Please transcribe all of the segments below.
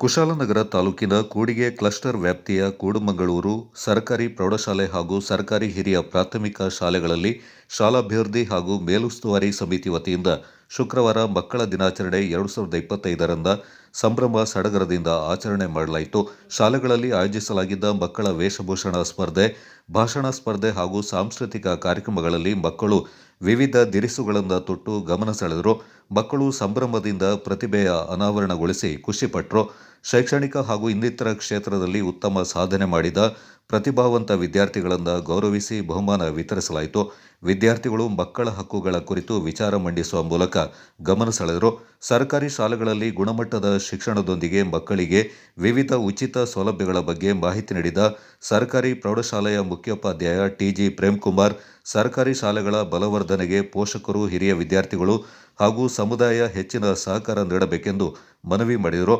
ಕುಶಾಲನಗರ ತಾಲೂಕಿನ ಕೂಡಿಗೆ ಕ್ಲಸ್ಟರ್ ವ್ಯಾಪ್ತಿಯ ಕೂಡುಮಂಗಳೂರು ಸರ್ಕಾರಿ ಪ್ರೌಢಶಾಲೆ ಹಾಗೂ ಸರ್ಕಾರಿ ಹಿರಿಯ ಪ್ರಾಥಮಿಕ ಶಾಲೆಗಳಲ್ಲಿ ಶಾಲಾಭಿವೃದ್ಧಿ ಹಾಗೂ ಮೇಲುಸ್ತುವಾರಿ ಸಮಿತಿ ವತಿಯಿಂದ ಶುಕ್ರವಾರ ಮಕ್ಕಳ ದಿನಾಚರಣೆ ಎರಡು ಸಾವಿರದ ಇಪ್ಪತ್ತೈದರಂದ ಸಂಭ್ರಮ ಸಡಗರದಿಂದ ಆಚರಣೆ ಮಾಡಲಾಯಿತು. ಶಾಲೆಗಳಲ್ಲಿ ಆಯೋಜಿಸಲಾಗಿದ್ದ ಮಕ್ಕಳ ವೇಷಭೂಷಣ ಸ್ಪರ್ಧೆ, ಭಾಷಣ ಸ್ಪರ್ಧೆ ಹಾಗೂ ಸಾಂಸ್ಕೃತಿಕ ಕಾರ್ಯಕ್ರಮಗಳಲ್ಲಿ ಮಕ್ಕಳು ವಿವಿಧ ದಿರಿಸುಗಳಿಂದ ತೊಟ್ಟು ಗಮನ ಸೆಳೆದರು. ಮಕ್ಕಳು ಸಂಭ್ರಮದಿಂದ ಪ್ರತಿಭೆಯ ಅನಾವರಣಗೊಳಿಸಿ ಖುಷಿಪಟ್ಟರು ಶೈಕ್ಷಣಿಕ ಹಾಗೂ ಇನ್ನಿತರ ಕ್ಷೇತ್ರದಲ್ಲಿ ಉತ್ತಮ ಸಾಧನೆ ಮಾಡಿದ ಪ್ರತಿಭಾವಂತ ವಿದ್ಯಾರ್ಥಿಗಳನ್ನು ಗೌರವಿಸಿ ಬಹುಮಾನ ವಿತರಿಸಲಾಯಿತು. ವಿದ್ಯಾರ್ಥಿಗಳು ಮಕ್ಕಳ ಹಕ್ಕುಗಳ ಕುರಿತು ವಿಚಾರ ಮಂಡಿಸುವ ಮೂಲಕ ಗಮನ ಸೆಳೆದರು. ಸರ್ಕಾರಿ ಶಾಲೆಗಳಲ್ಲಿ ಗುಣಮಟ್ಟದ ಶಿಕ್ಷಣದೊಂದಿಗೆ ಮಕ್ಕಳಿಗೆ ವಿವಿಧ ಉಚಿತ ಸೌಲಭ್ಯಗಳ ಬಗ್ಗೆ ಮಾಹಿತಿ ನೀಡಿದ ಸರ್ಕಾರಿ ಪ್ರೌಢಶಾಲೆಯ ಮುಖ್ಯೋಪಾಧ್ಯಾಯ ಟಿಜಿ ಪ್ರೇಮ್ಕುಮಾರ್, ಸರ್ಕಾರಿ ಶಾಲೆಗಳ ಬಲವರ್ಧನೆಗೆ ಪೋಷಕರು, ಹಿರಿಯ ವಿದ್ಯಾರ್ಥಿಗಳು ಹಾಗೂ ಸಮುದಾಯ ಹೆಚ್ಚಿನ ಸಹಕಾರ ನೀಡಬೇಕೆಂದು ಮನವಿ ಮಾಡಿದರು.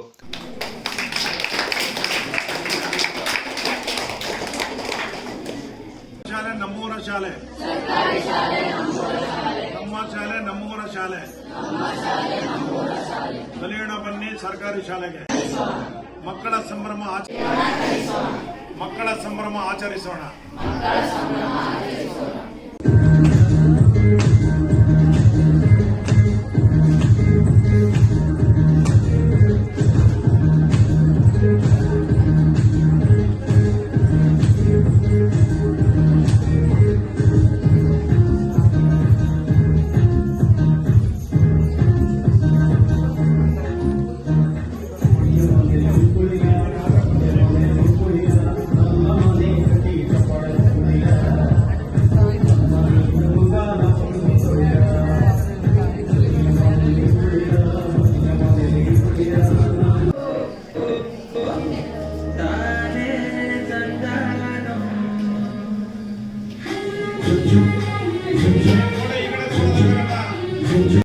ಶಾಲೆ. ನಮ್ಮ ಶಾಲೆ ನಮ್ಮೂರ ಶಾಲೆ. ಕಲಿಯೋಣ ಬನ್ನಿ ಸರ್ಕಾರಿ ಶಾಲೆಗೆ. ಮಕ್ಕಳ ಸಂಭ್ರಮ ಆಚರಿಸೋಣ. ಮಕ್ಕಳ ಸಂಭ್ರಮ ಆಚರಿಸೋಣ. you.